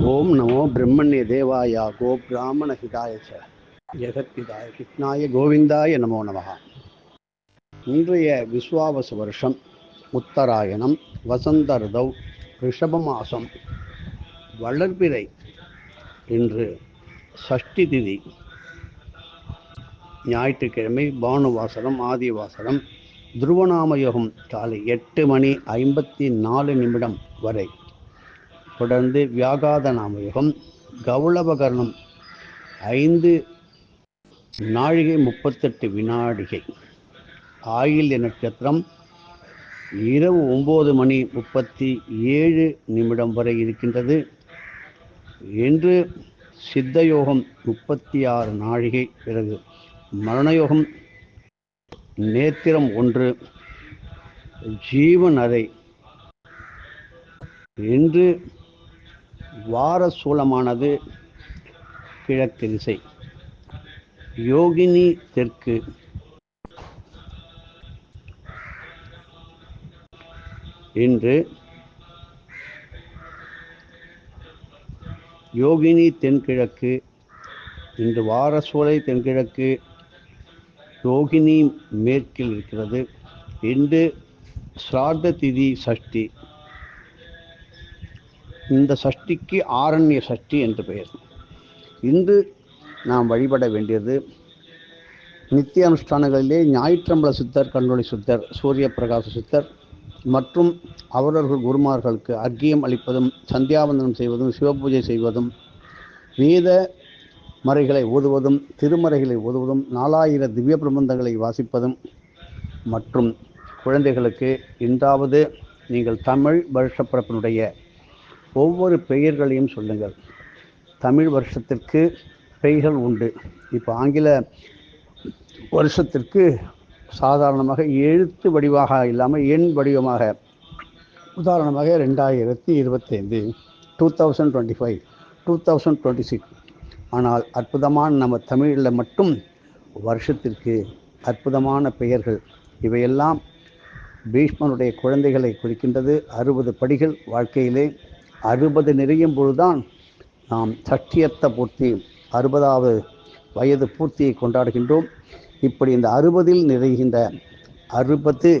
ஓம் நமோ பிரம்மண்ய தேவாய கோ பிராமண ஹிதாய ச. ஜெகத்பிதாய கிருஷ்ணாய கோவிந்தாய நமோ நமகா இன்றைய விஸ்வாவச வருஷம் உத்தராயணம் வசந்த ரிதவ் ரிஷப மாசம் வளர்பிறை இன்று சஷ்டி திதி. ஞாயிற்றுக்கிழமை பானுவாசனம் ஆதிவாசனம் துருவநாமயோகம் காலை எட்டு மணி ஐம்பத்தி நாலு நிமிடம் வரை. தொடர்ந்து வியாகாத நாமயுகம் கௌளபகரணம் ஐந்து நாழிகை முப்பத்தெட்டு வினாடிகை ஆயில்ய நட்சத்திரம் இரவு ஒம்பது மணி முப்பத்தி ஏழு நிமிடம் வரை இருக்கின்றது. இன்று சித்தயோகம் முப்பத்தி ஆறு நாழிகை பிறகு மரணயோகம் நேத்திரம் ஒன்று ஜீவன் அறை. இன்று வார சூலமானது கிழக்கு திசை. யோகினி தெற்கு. இன்று யோகினி தென்கிழக்கு இன்று வாரசூலை தென்கிழக்கு யோகினி மேற்கில் இருக்கிறது. இன்று ஸ்ரார்த்த திதி சஷ்டி இந்த சஷ்டிக்கு ஆரண்ய சஷ்டி என்று பெயர். இன்று நாம் வழிபட வேண்டியது நித்திய அனுஷ்டானங்களிலே ஞாயிற்றம்பல சித்தர் கண்ணொளி சித்தர் சூரிய பிரகாச சித்தர் மற்றும் அவரவர்கள் குருமார்களுக்கு அர்க்கியம் அளிப்பதும் சந்தியாவந்தனம் செய்வதும் சிவபூஜை செய்வதும் வேத மறைகளை ஓதுவதும் திருமறைகளை ஓதுவதும் நாலாயிர திவ்ய பிரபந்தங்களை வாசிப்பதும் மற்றும் குழந்தைகளுக்கு இன்றாவது நீங்கள் தமிழ் வருஷப்பிறப்பினுடைய ஒவ்வொரு பெயர்களையும் சொல்லுங்கள். தமிழ் வருஷத்திற்கு பெயர்கள் உண்டு. இப்போ ஆங்கில வருஷத்திற்கு சாதாரணமாக எழுத்து வடிவாக இல்லாமல் எண் வடிவமாக உதாரணமாக ரெண்டாயிரத்தி இருபத்தைந்து two thousand twenty five two thousand twenty six ஆனால் அற்புதமான நம்ம தமிழில் மட்டும் வருஷத்திற்கு அற்புதமான பெயர்கள். இவையெல்லாம் பீஷ்மனுடைய குழந்தைகளை குறிக்கின்றது. அறுபது படிகள் வாழ்க்கையிலே அறுபது நிறையும் பொழுதுதான் நாம் சட்டியத்தை பூர்த்தி அறுபதாவது வயது பூர்த்தியை கொண்டாடுகின்றோம். இப்படி இந்த அறுபதில் நிறைகின்ற அறுபது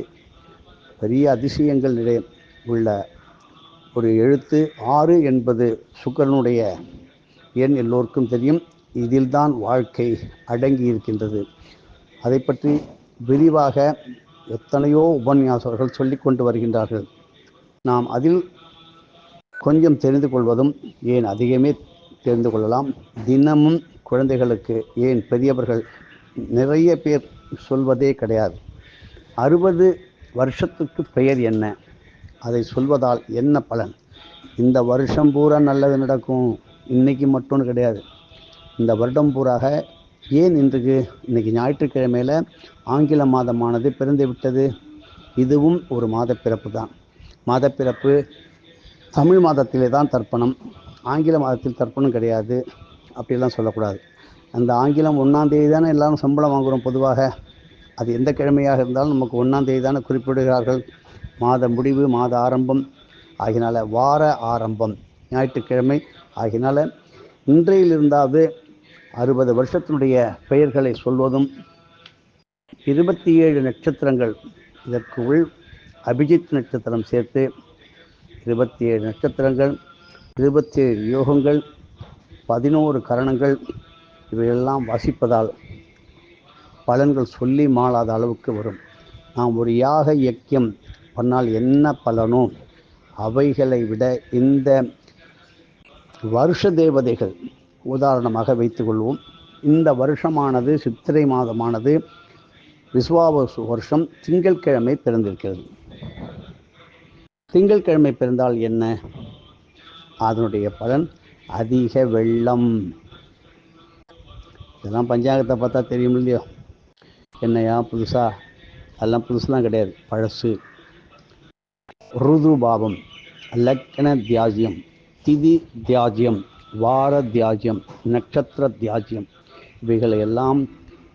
பெரிய அதிசயங்கள் நிறை உள்ள ஒரு எழுத்து. ஆறு என்பது சுக்கரனுடைய எண் எல்லோருக்கும் தெரியும். இதில்தான் வாழ்க்கை அடங்கி இருக்கின்றது. அதை பற்றி விரிவாக எத்தனையோ உபன்யாசர்கள் சொல்லிக் கொண்டு வருகின்றார்கள். நாம் அதில் கொஞ்சம் தெரிந்து கொள்வதும் ஏன் அதிகமே தெரிந்து கொள்ளலாம். தினமும் குழந்தைகளுக்கு ஏன் பெரியவர்கள் நிறைய பேர் சொல்வதே கிடையாது. அறுபது வருஷத்துக்கு பெயர் என்ன? அதை சொல்வதால் என்ன பலன்? இந்த வருஷம் பூரா நல்லது நடக்கும். இன்னைக்கு மட்டும்னு கிடையாது. இந்த வருடம் பூராக ஏன் இன்றைக்கு? இன்னைக்கு ஞாயிற்றுக்கிழமையில் ஆங்கில மாதமானது பிறந்து விட்டது இதுவும் ஒரு மாதப்பிறப்பு தான் மாதப்பிறப்பு தமிழ் மாதத்திலே தான் தர்ப்பணம். ஆங்கில மாதத்தில் தர்ப்பணம் கிடையாது. அப்படிலாம் சொல்லக்கூடாது. அந்த ஆங்கிலம் ஒன்றாந்தேதி தானே எல்லாரும் சம்பளம் வாங்குகிறோம் பொதுவாக. அது எந்த கிழமையாக இருந்தாலும் நமக்கு ஒன்றாந்தேதி தானே குறிப்பிடுகிறார்கள். மாத முடிவு மாத ஆரம்பம். ஆகினால வார ஆரம்பம். ஞாயிற்றுக்கிழமை. ஆகினால இன்றையிலிருந்தாவது அறுபது வருஷத்தினுடைய பெயர்களை சொல்வதும் இருபத்தி ஏழு நட்சத்திரங்கள். இதற்கு உள் அபிஜித் நட்சத்திரம் சேர்த்து இருபத்தி ஏழு நட்சத்திரங்கள் இருபத்தி ஏழு யோகங்கள் பதினோரு கரணங்கள் இவையெல்லாம் வாசிப்பதால் பலன்கள் சொல்லி மாளாத அளவுக்கு வரும். நாம் ஒரு யாக யக்கியம் பண்ணால் என்ன பலனோ அவைகளை விட இந்த வருஷ தேவதைகள் உதாரணமாக வைத்துக்கொள்வோம் இந்த வருஷமானது சித்திரை மாதமானது விஸ்வாவசு வருஷம் திங்கட்கிழமை பிறந்திருக்கிறது. திங்கட்கிழமை பிறந்தால் என்ன? அதனுடைய பலன் அதிக வெள்ளம். இதெல்லாம் பஞ்சாங்கத்தை பார்த்தா தெரியும் இல்லையோ? என்னையா புதுசா? அதெல்லாம் புதுசுலாம் கிடையாது. பழசு. ருது பாவம் லக்கண தியாஜ்யம். திதி தியாஜ்யம். வார தியாஜ்யம். நட்சத்திர தியாஜ்யம். இவைகளை எல்லாம்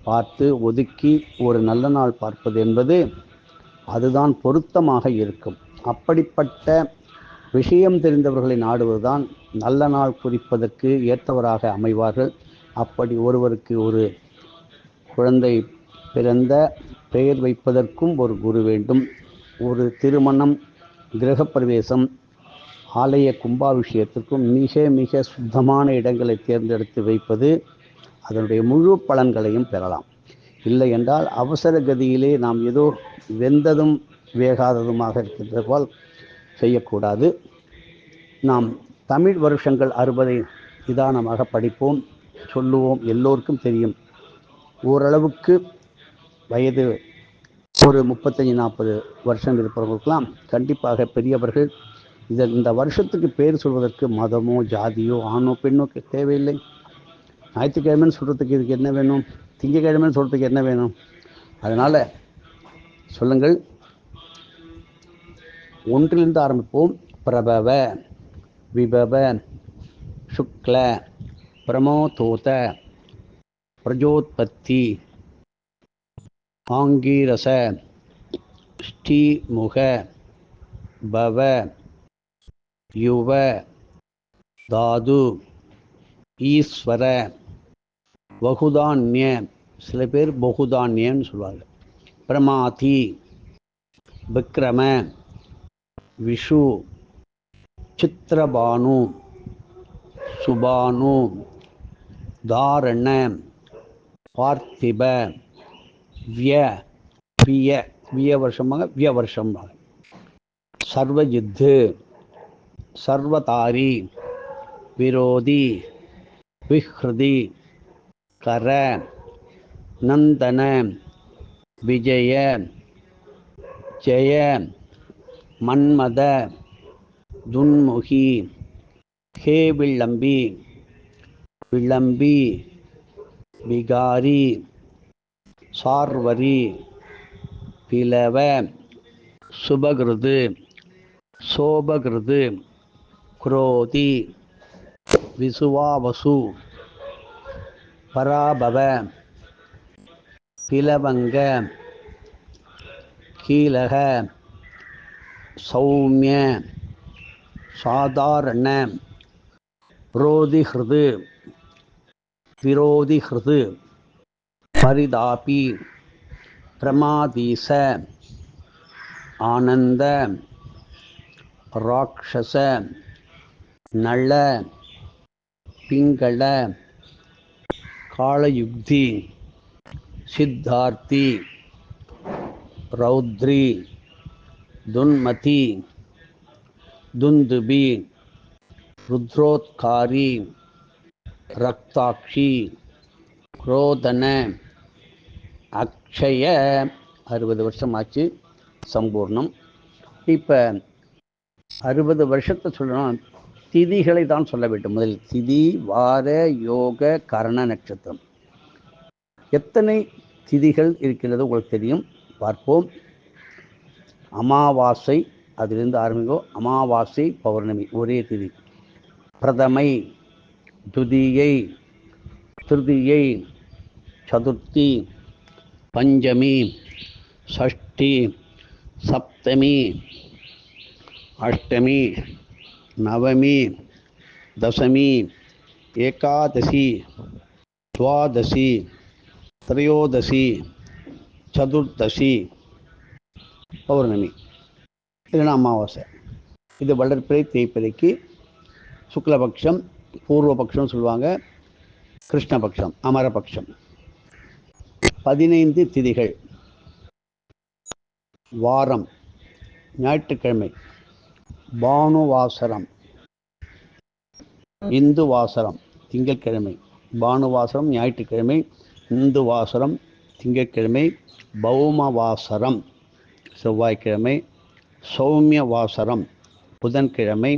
பார்த்து ஒதுக்கி ஒரு நல்ல நாள் பார்ப்பது என்பது அதுதான் பொருத்தமாக இருக்கும். அப்படிப்பட்ட விஷயம் தெரிந்தவர்களை நாடுவதுதான் நல்ல நாள் குறிப்பதற்கு ஏற்றவராக அமைவார்கள். அப்படி ஒருவருக்கு ஒரு குழந்தை பிறந்த பெயர் வைப்பதற்கும் ஒரு குரு வேண்டும். ஒரு திருமணம் கிரகப்பிரவேசம் ஆலய கும்பாபிஷேகத்திற்கும் மிக மிக சுத்தமான இடங்களை தேர்ந்தெடுத்து வைப்பது அதனுடைய முழு பலன்களையும் பெறலாம். இல்லை என்றால் அவசர கதியிலே நாம் ஏதோ வெந்ததும் வேகாததுமாக இருக்கின்ற போல் செய்யக்கூடாது. நாம் தமிழ் வருஷங்கள் அறுபதை நிதானமாக படிப்போம் சொல்லுவோம் எல்லோருக்கும் தெரியும். ஓரளவுக்கு வயது ஒரு முப்பத்தஞ்சு நாற்பது வருஷம் இருப்பவர்களுக்கெல்லாம் கண்டிப்பாக பெரியவர்கள் இதன் இந்த வருஷத்துக்கு பேர் சொல்வதற்கு மதமோ ஜாதியோ ஆணோ பெண்ணோ தேவையில்லை. ஞாயிற்றுக்கிழமைன்னு சொல்கிறதுக்கு இதுக்கு என்ன வேணும்? திங்கக்கிழமைன்னு சொல்கிறதுக்கு என்ன வேணும்? அதனால் சொல்லுங்கள். ஒன்றிலிருந்து ஆரம்பிப்போம். பிரபவ விபவ சுக்ல பிரமோதோத பிரஜோத்பத்தி ஆங்கீரச ஸ்ரீமுக பவ யுவ தாது ஈஸ்வர பகுதான்ய சில பேர் பகுதான்யன்னு சொல்லுவாங்க பிரமாதி விக்ரம விஷு சித்திரபானு சுபானு தாரண பார்த்திப விய விய விய வருஷமாக விய வருஷமாக சர்வஜித்து சர்வதாரி விரோதி விஹ்ருதி கர நந்தன விஜய ஜெய மன்மத துன்முகி ஹே விளம்பி விளம்பி விகாரி சார்வரி பிளவ சுபகிருது சோபகிருது குரோதி விசுவாவசு பராபவ பிளவங்க கீழக சௌமிய சாதாரண விரோதிஹிருது விரோதிஹிருது பரிதாபி பிரமாதீச ஆனந்த ராட்சச நள பிங்கள காளயுக்தி சித்தார்த்தி ரௌத்ரி துன்மதி துந்துபி ருத்ரோத்காரி ரக்தாட்சி குரோதன அக்ஷய அறுபது வருஷம் ஆச்சு சம்பூர்ணம். இப்போ அறுபது வருஷத்தை சொல்லணும் திதிகளை தான் சொல்ல வேண்டும். முதல் திதி வார யோக கரண நட்சத்திரம். எத்தனை திதிகள் இருக்கிறது உங்களுக்கு தெரியும். பார்ப்போம். அமாவாசை அதிலிருந்து ஆரம்பிக்கும் அமாவாசை பௌர்ணமி ஒரே திதி. பிரதமை துதியை திருதியை சதுர்த்தி பஞ்சமி ஷஷ்டி சப்தமி அஷ்டமி நவமி தசமி ஏகாதசி துவாதசி திரையோதசி சதுர்தசி பௌர்ணமி. இல்லைன்னா அமாவாசை. இது வளர்ப்பிறை தேய்ப்பிறைக்கு சுக்லபக்ஷம் பூர்வபக்ஷம்னு சொல்லுவாங்க கிருஷ்ணபக்ஷம் அமரபக்ஷம். பதினைந்து திதிகள். வாரம் ஞாயிற்றுக்கிழமை. பானுவாசரம். இந்து வாசரம் திங்கட்கிழமை. பானுவாசரம் ஞாயிற்றுக்கிழமை. இந்து வாசரம் திங்கட்கிழமை. பௌமவாசரம். செவ்வாய்க்கிழமை சௌமிய வாசரம் புதன்கிழமை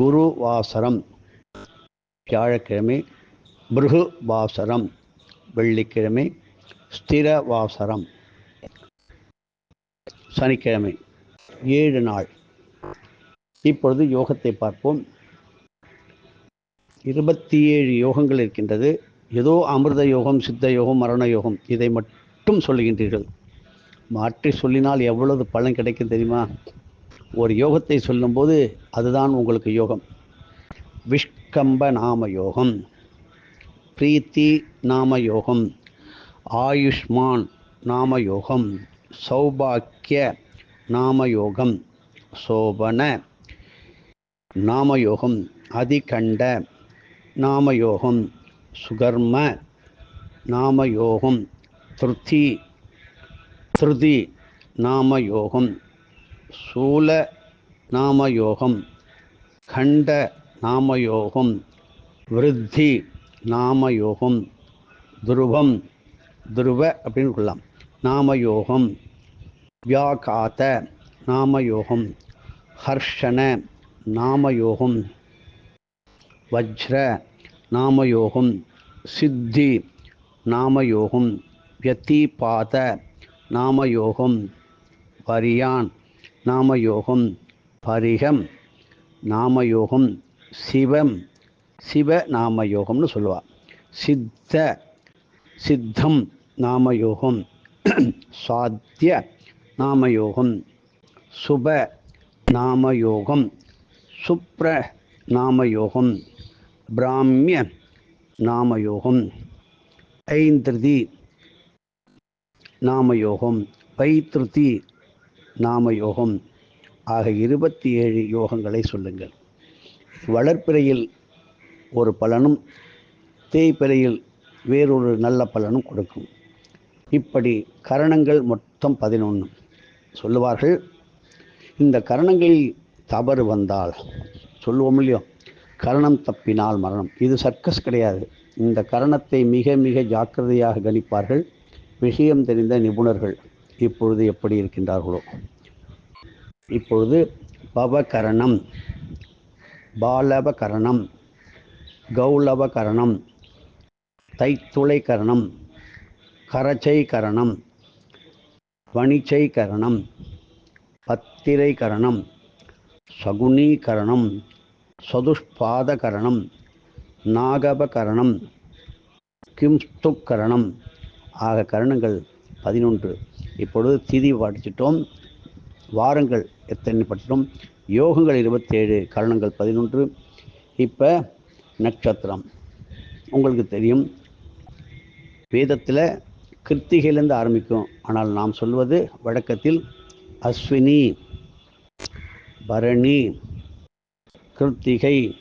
குரு வாசரம் வியாழக்கிழமை பிருகு வாசரம் வெள்ளிக்கிழமை ஸ்திர வாசரம் சனிக்கிழமை ஏழு நாள். இப்பொழுது யோகத்தை பார்ப்போம். இருபத்தி ஏழு யோகங்கள் இருக்கின்றது. ஏதோ அமிர்த யோகம் சித்த யோகம் மரண யோகம் இதை மட்டும் சொல்லுகின்றீர்கள். மாற்றி சொல்லினால் எவ்வளவு பலன் கிடைக்கும் தெரியுமா? ஒரு யோகத்தை சொல்லும்போது அதுதான் உங்களுக்கு யோகம். விஷ்கம்ப நாம யோகம். பிரீத்தி நாம யோகம். ஆயுஷ்மான் நாம யோகம். சௌபாக்கிய நாம யோகம். சோபன நாமயோகம் அதிகண்ட நாமயோகம் சுகர்ம நாமயோகம் திருத்தி திருதி நாமயோகம் சூல நாமயோகம் கண்ட நாமயோகம் விருத்தி நாமயோகம் துருவம் துருவ அப்படின்னு கொள்ளலாம். நாமயோகம் வியாகாத்த நாமயோகம் ஹர்ஷன நாமயோகம் வஜ்ர நாமயோகம் சித்தி நாமயோகம் வியத்திபாத நாமயோகம் பரியான் நாமயோகம் பரிகம் நாமயோகம் சிவம் சிவ நாமயோகம்னு சொல்லுவாள் சித்த சித்தம் நாமயோகம் சாத்திய நாமயோகம் சுப நாமயோகம் சுப்ர நாமயோகம் பிராமிய நாமயோகம் ஐந்திருதி நாமயோகம் பைத்ருதி நாமயோகம் ஆக இருபத்தி ஏழு யோகங்களை சொல்லுங்கள். வளர்ப்பிறையில் ஒரு பலனும் தேய்ப்பிறையில் வேறொரு நல்ல பலனும் கொடுக்கும். இப்படி கரணங்கள் மொத்தம் பதினொன்று சொல்லுவார்கள் இந்த கரணங்களில் தவறு வந்தால் சொல்லுவோம் இல்லையோ கரணம் தப்பினால் மரணம். இது சர்க்கஸ் கிடையாது. இந்த கரணத்தை மிக மிக ஜாக்கிரதையாக கணிப்பார்கள். விஷயம் தெரிந்த நிபுணர்கள் இப்பொழுது எப்படி இருக்கின்றார்களோ? இப்பொழுது பவகரணம் பாலவகரணம் கௌலவகரணம் தைத்துளை கரணம் வணிச்சைக்கரணம் கரணம் கரணம் பத்திரை கரணம் சகுனீகரணம் சதுஷ்பாதகரணம் நாகபகரணம் கிம்ஸ்துக்கரணம் ஆக கரணங்கள் பதினொன்று. இப்பொழுது திதி படிச்சிட்டோம். வாரங்கள் எத்தனை படிச்சிட்டோம் யோகங்கள் இருபத்தேழு கரணங்கள் பதினொன்று. இப்போ நட்சத்திரம். உங்களுக்கு தெரியும். வேதத்தில் கிருத்திகையிலேருந்து ஆரம்பிக்கும். ஆனால் நாம் சொல்வது வழக்கத்தில் அஸ்வினி பரணி கிருத்திகை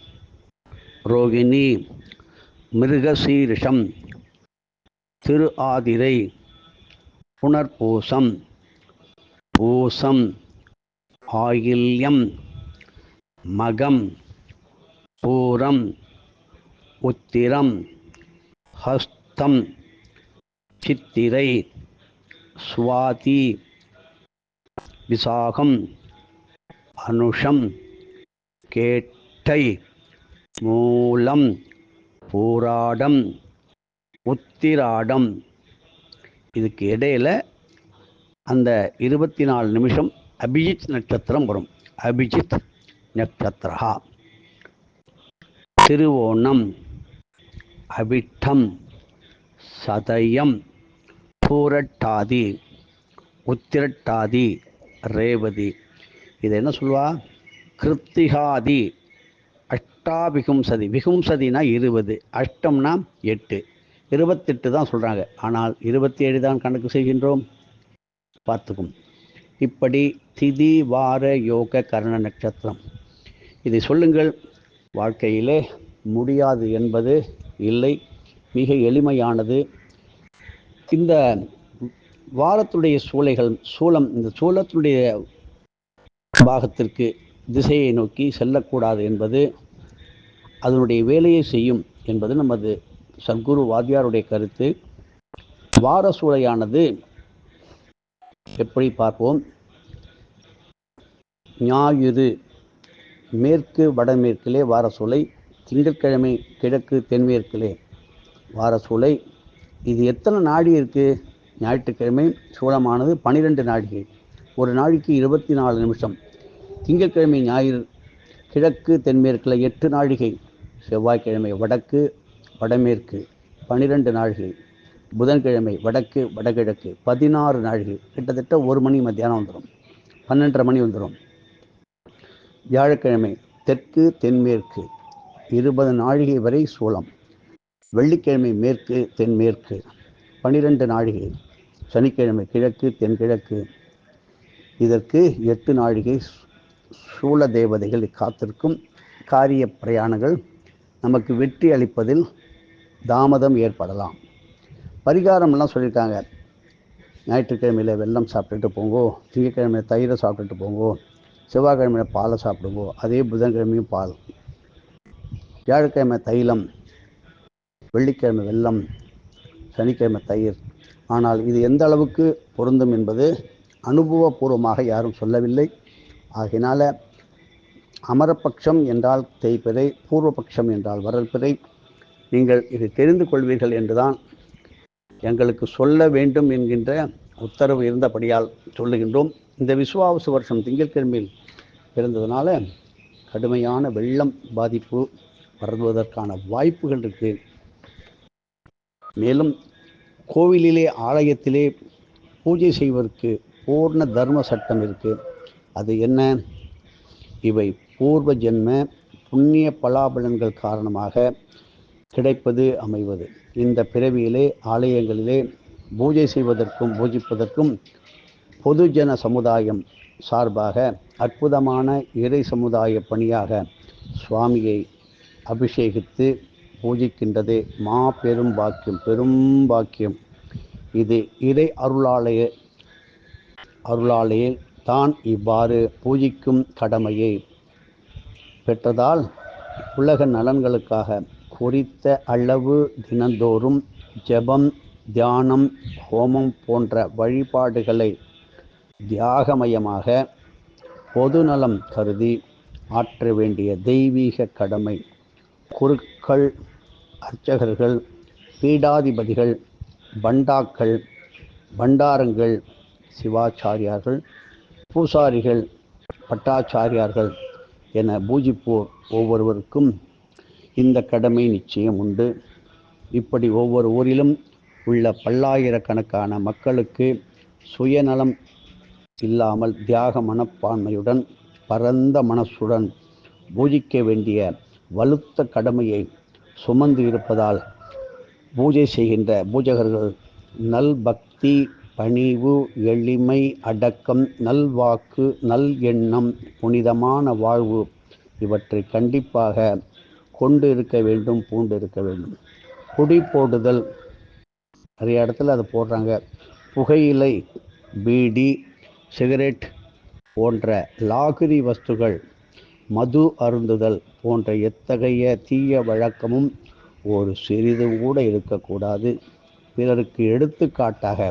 ரோகிணி மிருகசீரிஷம் திரு ஆதிரை புனர்பூசம். பூசம். ஆயில்யம். மகம். பூரம். உத்திரம். ஹஸ்தம். சித்திரை. சுவாதி. விசாகம். அனுஷம். கேட்டை. மூலம். போராடம். உத்திராடம். இதுக்கு இடையில அந்த இருபத்தி நாலு நிமிஷம் அபிஜித் நட்சத்திரம் வரும். அபிஜித் நட்சத்திரா திருவோணம் அபிட்டம் சதயம் பூரட்டாதி உத்திரட்டாதி ரேவதி. இது என்ன சொல்வா? கிருத்திகாதி அஷ்டாபிகும்சதி. விகும்சதினா இருபது அஷ்டம்னா எட்டு. இருபத்தெட்டு தான் சொல்கிறாங்க ஆனால் இருபத்தி ஏழு தான் கணக்கு செய்கின்றோம். பார்த்துக்கும். இப்படி திதி வார யோக கரண நட்சத்திரம். இதை சொல்லுங்கள். வாழ்க்கையிலே முடியாது என்பது இல்லை. மிக எளிமையானது. இந்த வாரத்துடைய சூளைகள் சூலம் இந்த சூலத்துடைய பாகத்திற்கு திசையை நோக்கி செல்லக்கூடாது என்பது அதனுடைய வேலையை செய்யும் என்பது நமது சத்குரு வாத்தியாருடைய கருத்து வாரசூழையானது எப்படி பார்ப்போம்? ஞாயிறு மேற்கு வடமேற்கிலே வாரசூலை திங்கட்கிழமை கிழக்கு தென்மேற்கிலே வாரசூலை இது எத்தனை நாடி இருக்குது ஞாயிற்றுக்கிழமை சூளமானது பன்னிரெண்டு நாடிகை ஒரு நாளைக்கு இருபத்தி நாலு நிமிஷம். திங்கட்கிழமை ஞாயிறு கிழக்கு தென்மேற்கில் எட்டு நாழிகை செவ்வாய்க்கிழமை வடக்கு வடமேற்கு பன்னிரெண்டு நாழிகை புதன்கிழமை வடக்கு வடகிழக்கு பதினாறு நாழிகை கிட்டத்தட்ட ஒரு மணி மத்தியானம் வந்துடும் பன்னெண்டரை மணி வந்துடும் வியாழக்கிழமை தெற்கு தென்மேற்கு இருபது நாழிகை வரை சூளம். வெள்ளிக்கிழமை மேற்கு தென்மேற்கு பனிரெண்டு நாழிகை. சனிக்கிழமை கிழக்கு தென்கிழக்கு. இதற்கு எட்டு நாழிகை சூழ தேவதைகள் காத்திருக்கும் காரிய பிரயாணங்கள். நமக்கு வெற்றி அளிப்பதில் தாமதம் ஏற்படலாம். பரிகாரம்லாம் சொல்லியிருக்காங்க. ஞாயிற்றுக்கிழமையில் வெள்ளம் சாப்பிட்டுட்டு போங்கோ திங்கக்கிழமையில் தயிரை சாப்பிட்டுட்டு போங்கோ செவ்வாய்க்கிழமையில் பாலை சாப்பிடுங்கோ அதே புதன்கிழமையும் பால். வியாழக்கிழமை தைலம் வெள்ளிக்கிழமை வெல்லம் சனிக்கிழமை தயிர். ஆனால் இது எந்த அளவுக்கு பொருந்தும் என்பது அனுபவபூர்வமாக யாரும் சொல்லவில்லை. ஆகினால அமரபட்சம் என்றால் தேய்பிறை பூர்வபக்ஷம் என்றால் வரல்பிறை. நீங்கள் இதை தெரிந்து கொள்வீர்கள் என்றுதான் எங்களுக்கு சொல்ல வேண்டும் என்கின்ற உத்தரவு இருந்தபடியால் சொல்லுகின்றோம். இந்த விசுவாவசு வருஷம் திங்கட்கிழமையில் பிறந்ததுனால கடுமையான வெள்ளம் பாதிப்பு வருவதற்கான வாய்ப்புகள் இருக்கு. மேலும் கோவிலிலே ஆலயத்திலே பூஜை செய்வதற்கு பூர்ண தர்ம சட்டம் இருக்கு. அது என்ன? இவை பூர்வ ஜென்ம புண்ணிய பலாபலன்கள் காரணமாக கிடைப்பது அமைவது. இந்த பிறவியிலே ஆலயங்களிலே பூஜை செய்வதற்கும் பூஜிப்பதற்கும் பொதுஜன சமுதாயம் சார்பாக அற்புதமான இறை சமுதாய பணியாக சுவாமியை அபிஷேகித்து பூஜிக்கின்றது. மா பெரும் பாக்கியம் பெரும் பாக்கியம். இது இறை அருளாலய அருளாலேயே தான் இவ்வாறு பூஜிக்கும் கடமையை பெற்றதால் உலக நலன்களுக்காக குறித்த அளவு தினந்தோறும் ஜெபம் தியானம் ஹோமம் போன்ற வழிபாடுகளை தியாகமயமாக பொதுநலம் கருதி ஆற்ற வேண்டிய தெய்வீக கடமை. குருக்கள் அர்ச்சகர்கள் பீடாதிபதிகள் பண்டாக்கள் பண்டாரங்கள் சிவாச்சாரியார்கள் பூசாரிகள் பட்டாச்சாரியார்கள் என பூஜிப்போர் ஒவ்வொருவருக்கும் இந்த கடமை நிச்சயம் உண்டு. இப்படி ஒவ்வொரு ஊரிலும் உள்ள பல்லாயிரக்கணக்கான மக்களுக்கு சுயநலம் இல்லாமல் தியாக மனப்பான்மையுடன் பரந்த மனசுடன் பூஜிக்க வேண்டிய வலுத்த கடமையை சுமந்து இருப்பதால் பூஜை செய்கின்ற பூஜகர்கள் நல் பக்தி பணிவு எளிமை அடக்கம் நல்வாக்கு நல் எண்ணம் புனிதமான வாழ்வு இவற்றை கண்டிப்பாக கொண்டு இருக்க வேண்டும் பூண்டு இருக்க வேண்டும். குடி போடுதல். நிறைய இடத்துல அதை போடுறாங்க. புகையிலை பீடி சிகரெட் போன்ற லாகிரி வஸ்துகள் மது அருந்துதல் போன்ற எத்தகைய தீய வழக்கமும் ஒரு சிறிது கூட இருக்கக்கூடாது. பிறருக்கு எடுத்துக்காட்டாக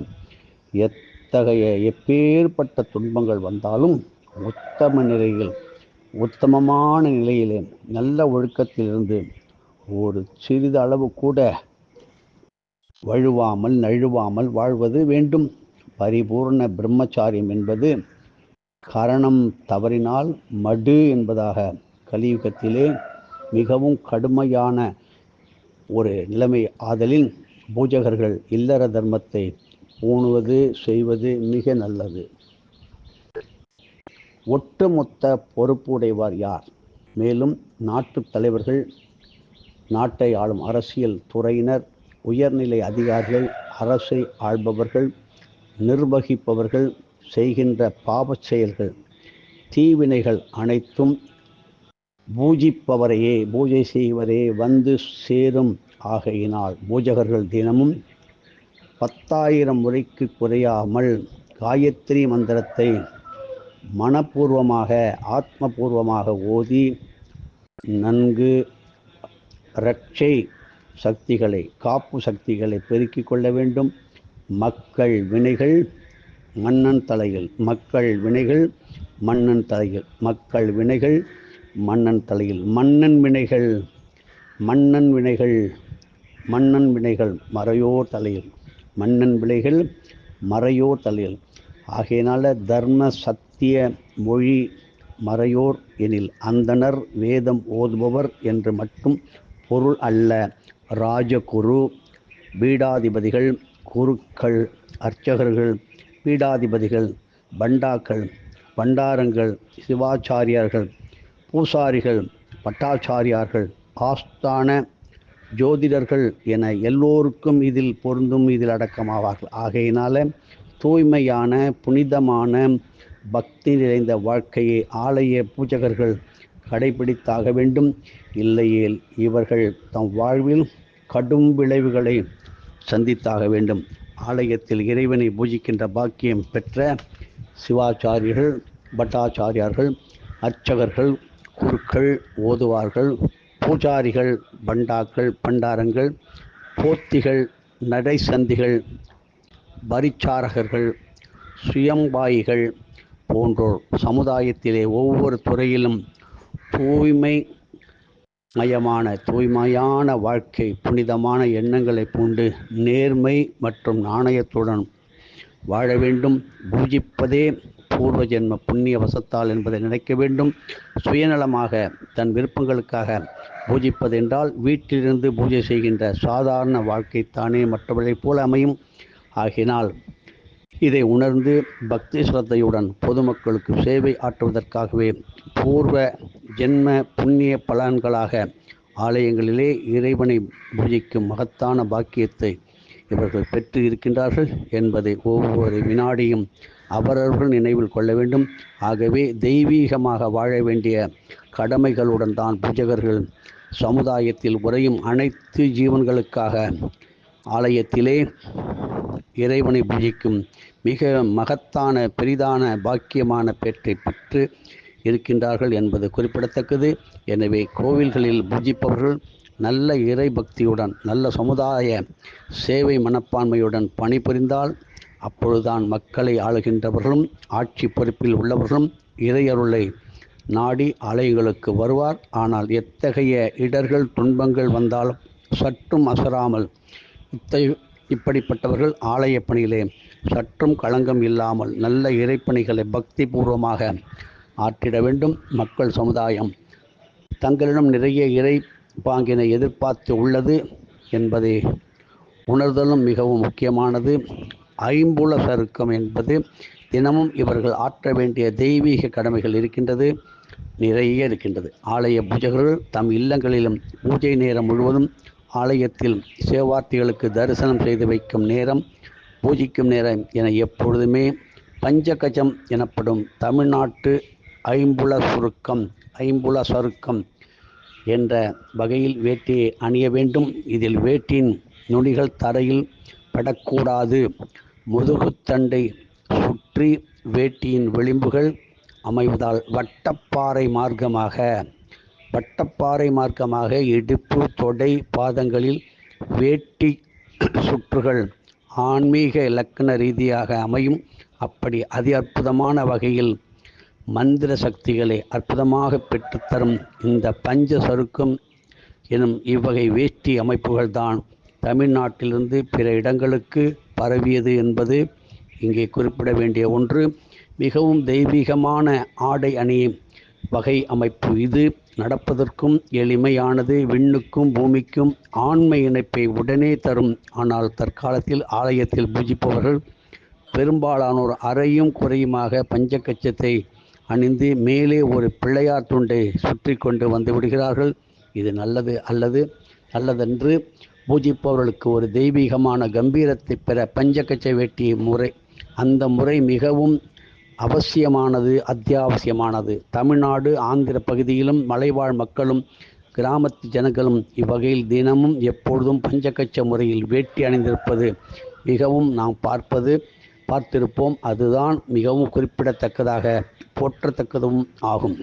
எத்தகைய எப்பேற்பட்ட துன்பங்கள் வந்தாலும் உத்தம நிலையில் உத்தமமான நிலையிலே நல்ல ஒழுக்கத்திலிருந்து ஒரு சிறிது அளவு கூட வழுவாமல் நழுவாமல் வாழ்வது வேண்டும். பரிபூர்ண பிரம்மச்சாரியம் என்பது கரணம் தவறினால் மடு என்பதாக கலியுகத்திலே மிகவும் கடுமையான ஒரு நிலைமை ஆதலின் பூஜகர்கள் இல்லற தர்மத்தை பூணுவது செய்வது மிக நல்லது. ஒட்டுமொத்த பொறுப்புடையவர் யார்? மேலும் நாட்டு தலைவர்கள் நாட்டை ஆளும் அரசியல் துறையினர் உயர்நிலை அதிகாரிகள் அரசை ஆள்பவர்கள் நிர்வகிப்பவர்கள் செய்கின்ற பாவச் செயல்கள் தீவினைகள் அனைத்தும் பூஜிப்பவரையே பூஜை செய்வரே வந்து சேரும். ஆகையினால் பூஜகர்கள் தினமும் பத்தாயிரம் முறைக்கு குறையாமல் காயத்ரி மந்திரத்தை மனப்பூர்வமாக ஆத்மபூர்வமாக ஓதி நன்கு ரட்சை சக்திகளை காப்பு சக்திகளை பெருக்கிக் கொள்ள வேண்டும். மக்கள் வினைகள் மன்னன் தலையில் மக்கள் வினைகள் மன்னன் தலையில் மக்கள் வினைகள் மன்னன் தலையில் மன்னன் வினைகள் மன்னன் வினைகள் மன்னன் வினைகள் மறையோர் தலையில் மன்னன் வினைகள் மறையோர் தலையில் ஆகையினால் தர்ம சத்திய மொழி மறையோர் எனில் அந்தனர் வேதம் ஓதுபவர் என்று மட்டும் பொருள் அல்ல. ராஜகுரு பீடாதிபதிகள் குருக்கள் அர்ச்சகர்கள் பீடாதிபதிகள் பண்டாக்கள் பண்டாரங்கள் சிவாச்சாரியார்கள் பூசாரிகள் பட்டாச்சாரியார்கள் ஆஸ்தான ஜோதிடர்கள் என எல்லோருக்கும் இதில் பொருந்தும் இதில் அடக்கமாவார்கள். ஆகையினால் தூய்மையான புனிதமான பக்தி நிறைந்த வாழ்க்கையை ஆலய பூஜகர்கள் கடைபிடித்தாக வேண்டும். இல்லையேல் இவர்கள் தம் வாழ்வில் கடும் விளைவுகளை சந்தித்தாக வேண்டும். ஆலயத்தில் இறைவனை பூஜிக்கின்ற பாக்கியம் பெற்ற சிவாச்சாரியர்கள் பட்டாச்சாரியார்கள் அர்ச்சகர்கள் குருக்கள் ஓதுவார்கள் பூஜாரிகள் பண்டாக்கள் பண்டாரங்கள் போத்திகள் நடைசந்திகள் பரிச்சாரகர்கள் சுயம்பாயிகள் போன்றோர் சமுதாயத்திலே ஒவ்வொரு துறையிலும் தூய்மை மயமான தூய்மையான வாழ்க்கை புனிதமான எண்ணங்களை பூண்டு நேர்மை மற்றும் நாணயத்துடன் வாழ வேண்டும். பூஜிப்பதே பூர்வ ஜென்ம புண்ணிய வசத்தால் என்பதை நினைக்க வேண்டும். சுயநலமாக தன் விருப்பங்களுக்காக பூஜிப்பதென்றால் வீட்டிலிருந்து பூஜை செய்கின்ற சாதாரண வாழ்க்கை தானே மற்றவர்களைப் போல அமையும். ஆகினால் இதை உணர்ந்து பக்தி சிரத்தையுடன் பொதுமக்களுக்கு சேவை ஆற்றுவதற்காகவே பூர்வ ஜென்ம புண்ணிய பலன்களாக ஆலயங்களிலே இறைவனை பூஜிக்கும் மகத்தான பாக்கியத்தை இவர்கள் பெற்று இருக்கின்றார்கள் என்பதை ஒவ்வொரு வினாடியும் அவரவர்கள் நினைவில் கொள்ள வேண்டும். ஆகவே தெய்வீகமாக வாழ வேண்டிய கடமைகளுடன் தான் பூஜகர்கள் சமுதாயத்தில் உறையும் அனைத்து ஜீவன்களுக்காக ஆலயத்திலே இறைவனை பூஜிக்கும் மிக மகத்தான பெரிதான பாக்கியமான பேற்றை பெற்று இருக்கின்றார்கள் என்பது குறிப்பிடத்தக்கது. எனவே கோவில்களில் பூஜிப்பவர்கள் நல்ல இறை பக்தியுடன் நல்ல சமுதாய சேவை மனப்பான்மையுடன் பணிபுரிந்தால் அப்பொழுதுதான் மக்களை ஆளுகின்றவர்களும் ஆட்சி பொறுப்பில் உள்ளவர்களும் இறையருளை நாடி ஆலயங்களுக்கு வருவார். ஆனால் எத்தகைய இடர்கள் துன்பங்கள் வந்தாலும் சற்றும் அசராமல் இத்தகைய இப்படிப்பட்டவர்கள் ஆலய பணியிலே சற்றும் களங்கம் இல்லாமல் நல்ல இறைப்பணிகளை பக்தி பூர்வமாக ஆற்றிட வேண்டும். மக்கள் சமுதாயம் தங்களிடம் நிறைய இறை பாங்கினை எதிர்பார்த்து உள்ளது என்பதை உணர்தலும் மிகவும் முக்கியமானது. ஐம்புல சருக்கம் என்பது தினமும் இவர்கள் ஆற்ற வேண்டிய தெய்வீக கடமைகள் இருக்கின்றது நிறைய இருக்கின்றது. ஆலய பூஜகர்கள் தம் இல்லங்களிலும் பூஜை நேரம் முழுவதும் ஆலயத்தில் சேவார்த்திகளுக்கு தரிசனம் செய்து வைக்கும் நேரம் பூஜிக்கும் நேரம் என எப்பொழுதுமே பஞ்சகஜம் எனப்படும் தமிழ்நாட்டு ஐம்புல சுருக்கம் ஐம்புல சருக்கம் என்ற வகையில் வேட்டியை அணிய வேண்டும். இதில் வேட்டியின் நுனிகள் தரையில் படக்கூடாது. முதுகுத்தண்டை சுற்றி வேட்டியின் விளிம்புகள் அமைவதால் வட்டப்பாறை மார்க்கமாக வட்டப்பாறை மார்க்கமாக இடுப்பு தொடை பாதங்களில் வேட்டி சுற்றுகள் ஆன்மீக இலக்கண ரீதியாக அமையும். அப்படி அதி அற்புதமான வகையில் மந்திர சக்திகளை அற்புதமாக பெற்றுத்தரும் இந்த பஞ்ச சருக்கம் எனும் இவ்வகை வேஷ்டி அமைப்புகள்தான் தமிழ்நாட்டிலிருந்து பிற இடங்களுக்கு பரவியது என்பது இங்கே குறிப்பிட வேண்டிய ஒன்று. மிகவும் தெய்வீகமான ஆடை அணி வகை அமைப்பு இது. நடப்பதற்கும் எளிமையானது விண்ணுக்கும் பூமிக்கும் ஆண்மை இணைப்பை உடனே தரும். ஆனால் தற்காலத்தில் ஆலயத்தில் பூஜிப்பவர்கள் பெரும்பாலானோர் அறையும் குறையுமாக பஞ்சக்கச்சத்தை அணிந்து மேலே ஒரு பிள்ளையார் துண்டை சுற்றி கொண்டு வந்து விடுகிறார்கள். இது நல்லது அல்லது நல்லதென்று பூஜிப்பவர்களுக்கு ஒரு தெய்வீகமான கம்பீரத்தை பெற பஞ்சக்கச்சை வேட்டிய முறை அந்த முறை மிகவும் அவசியமானது அத்தியாவசியமானது. தமிழ்நாடு ஆந்திர பகுதியிலும் மலைவாழ் மக்களும் கிராமத்து ஜனங்களும் இவ்வகையில் தினமும் எப்பொழுதும் பஞ்சகச்ச முறையில் வேட்டி அணிந்திருப்பது மிகவும் நாம் பார்ப்பது பார்த்திருப்போம். அதுதான் மிகவும் குறிப்பிடத்தக்கதாக போற்றத்தக்கதும் ஆகும்.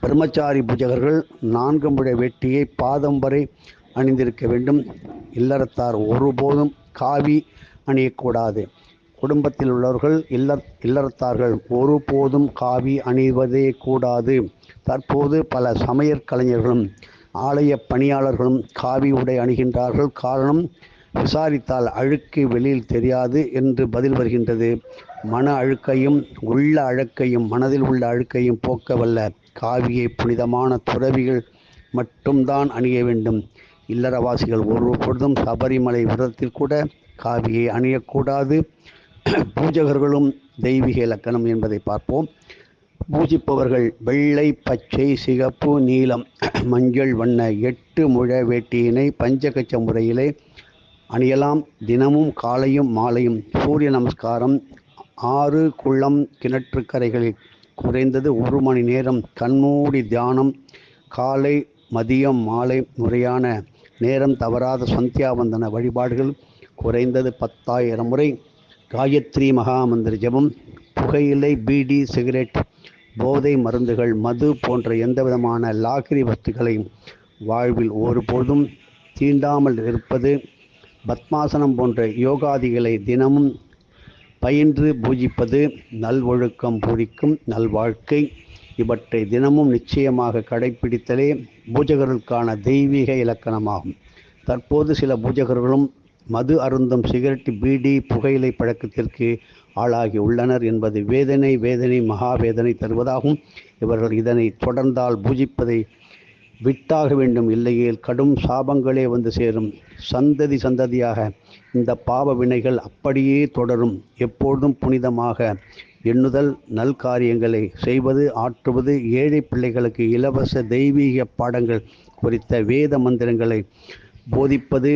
பிரம்மச்சாரி பூஜகர்கள் நான்கு முறை வேட்டியை பாதம் வரை அணிந்திருக்க வேண்டும். இல்லறத்தார் ஒருபோதும் காவி அணியக்கூடாது. குடும்பத்தில் உள்ளவர்கள் இல்ல இல்லறத்தார்கள். ஒருபோதும் காவி அணிவதே கூடாது. தற்போது பல சமையற் கலைஞர்களும் ஆலய பணியாளர்களும் காவி உடை அணிகின்றார்கள். காரணம் விசாரித்தால் அழுக்கு வெளியில் தெரியாது என்று பதில் வருகின்றது. மன அழுக்கையும் உள்ள அழுக்கையும் மனதில் உள்ள அழுக்கையும் போக்க வல்ல காவியை புனிதமான துறவிகள் மட்டும்தான் அணிய வேண்டும். இல்லறவாசிகள் ஒரு பொழுதும் சபரிமலை விரதத்தில் கூட காவியை அணியக்கூடாது. பூஜகர்களும் தெய்வீக இலக்கணம் என்பதை பார்ப்போம். பூஜிப்பவர்கள் வெள்ளை பச்சை சிகப்பு நீலம் மஞ்சள் வண்ண எட்டு முழ வேட்டியினை பஞ்சகச்ச முறையிலே அணியலாம். தினமும் காலையும் மாலையும் சூரிய நமஸ்காரம். ஆறு குளம் கிணற்றுக்கரைகளில் குறைந்தது ஒரு மணி நேரம் கண்மூடி தியானம். காலை மதியம் மாலை முறையான நேரம் தவறாத சந்தியாவந்தன வழிபாடுகள் குறைந்தது பத்தாயிரம் முறை காயத்ரி மகாமந்திர ஜபம் புகையிலை பீடி சிகரெட் போதை மருந்துகள் மது போன்ற எந்தவிதமான லாகிரி வத்துக்களையும் வாழ்வில் ஒருபொழுதும் தீண்டாமல் இருப்பது பத்மாசனம் போன்ற யோகாதிகளை தினமும் பயின்று பூஜிப்பது நல்வொழுக்கம் பூரிக்கும் நல்வாழ்க்கை இவற்றை தினமும் நிச்சயமாக கடைபிடித்தலே பூஜகர்களுக்கான தெய்வீக இலக்கணமாகும். தற்போது சில பூஜகர்களும் மது அருந்தும் சிகரெட் பீடி புகையிலை பழக்கத்திற்கு ஆளாகி உள்ளனர் என்பது வேதனை வேதனை மகாவேதனை தருவதாகும். இவர்கள் இதனை தொடர்ந்தால் பூஜிப்பதை விட்டாக வேண்டும். இல்லையேல் கடும் சாபங்களே வந்து சேரும். சந்ததி சந்ததியாக இந்த பாவ வினைகள் அப்படியே தொடரும். எப்பொழுதும் புனிதமாக எண்ணுதல் நல்காரியங்களை செய்வது ஆற்றுவது ஏழை பிள்ளைகளுக்கு இலவச தெய்வீக பாடங்கள் குறித்த வேத மந்திரங்களை போதிப்பது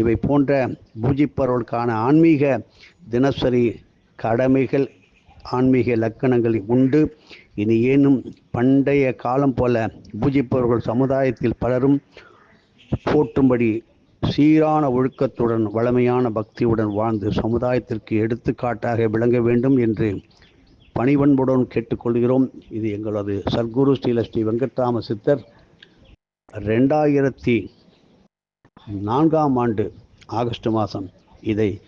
இவை போன்ற பூஜிப்பவர்களுக்கான ஆன்மீக தினசரி கடமைகள் ஆன்மீக லக்கணங்கள் உண்டு. இனி ஏனும் பண்டைய காலம் போல பூஜிப்பவர்கள் சமுதாயத்தில் பலரும் போற்றும்படி சீரான ஒழுக்கத்துடன் வளமையான பக்தியுடன் வாழ்ந்து சமுதாயத்திற்கு எடுத்துக்காட்டாக விளங்க வேண்டும் என்று பணிவன்புடன் கேட்டுக்கொள்கிறோம். இது எங்களது சர்க்குரு ஸ்ரீல ஸ்ரீ வெங்கட்ராம சித்தர். ரெண்டாயிரத்தி நான்காம் ஆண்டு ஆகஸ்ட் மாதம் இதை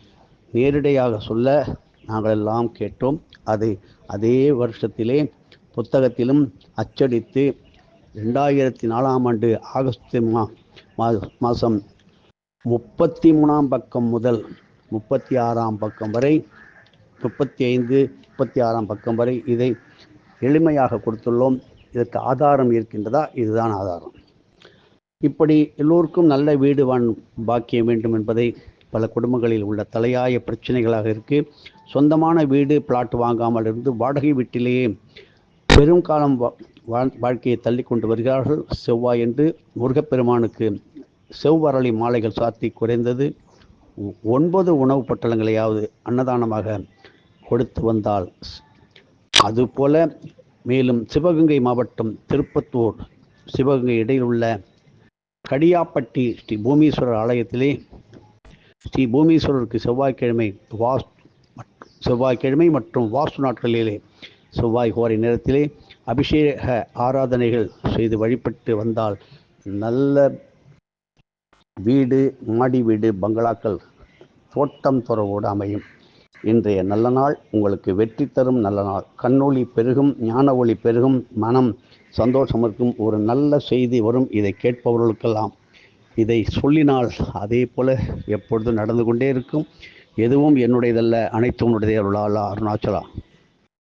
நேரிடையாக சொல்ல நாங்கள் எல்லாம் கேட்டோம். அதை அதே வருஷத்திலே புத்தகத்திலும் அச்சடித்து ரெண்டாயிரத்தி நாலாம் ஆண்டு ஆகஸ்ட் மா மாதம் முப்பத்தி மூணாம் பக்கம் முதல் முப்பத்தி ஆறாம் பக்கம் வரை முப்பத்தி ஐந்து முப்பத்தி ஆறாம் பக்கம் வரை இதை எளிமையாக கொடுத்துள்ளோம். இதற்கு ஆதாரம் இருக்கின்றதா? இதுதான் ஆதாரம். இப்படி எல்லோருக்கும் நல்ல வீடு வான் பாக்கியம் வேண்டும் என்பதை பல குடும்பங்களில் உள்ள தலையாய பிரச்சனைகளாக இருக்குது சொந்தமான வீடு பிளாட் வாங்காமல் இருந்து வாடகை வீட்டிலேயே பெரும் காலம் வாழ்க்கையை தள்ளி கொண்டு வருகிறார்கள். செவ்வாய் என்று முருகப்பெருமானுக்கு செவ்வரளி மாலைகள் சாத்தி குறைந்தது. ஒன்பது உணவு பட்டலங்களையாவது அன்னதானமாக கொடுத்து வந்தால் அதுபோல மேலும் சிவகங்கை மாவட்டம் திருப்பத்தூர் சிவகங்கை இடையில் உள்ள கடியாப்பட்டி ஸ்ரீ பூமீஸ்வரர் ஆலயத்திலே ஸ்ரீ பூமீஸ்வரருக்கு செவ்வாய்க்கிழமை வாஸ் செவ்வாய்க்கிழமை மற்றும் வாஸ்து நாட்களிலே செவ்வாய் கோரை நேரத்திலே அபிஷேக ஆராதனைகள் செய்து வழிபட்டு வந்தால் நல்ல வீடு மாடி வீடு பங்களாக்கள் தோட்டம் துறவோடு அமையும். இன்றைய நல்ல நாள் உங்களுக்கு வெற்றி தரும் நல்ல நாள். கண்ணொளி பெருகும் ஞான ஒளி பெருகும் மனம் சந்தோஷம் இருக்கும் ஒரு நல்ல செய்தி வரும். இதை கேட்பவர்களுக்கெல்லாம் இதை சொல்லினால் அதே போல எப்பொழுதும் நடந்து கொண்டே இருக்கும். எதுவும் என்னுடையதல்ல. அனைத்து உன்னுடைய அருளாலா அருணாச்சலா.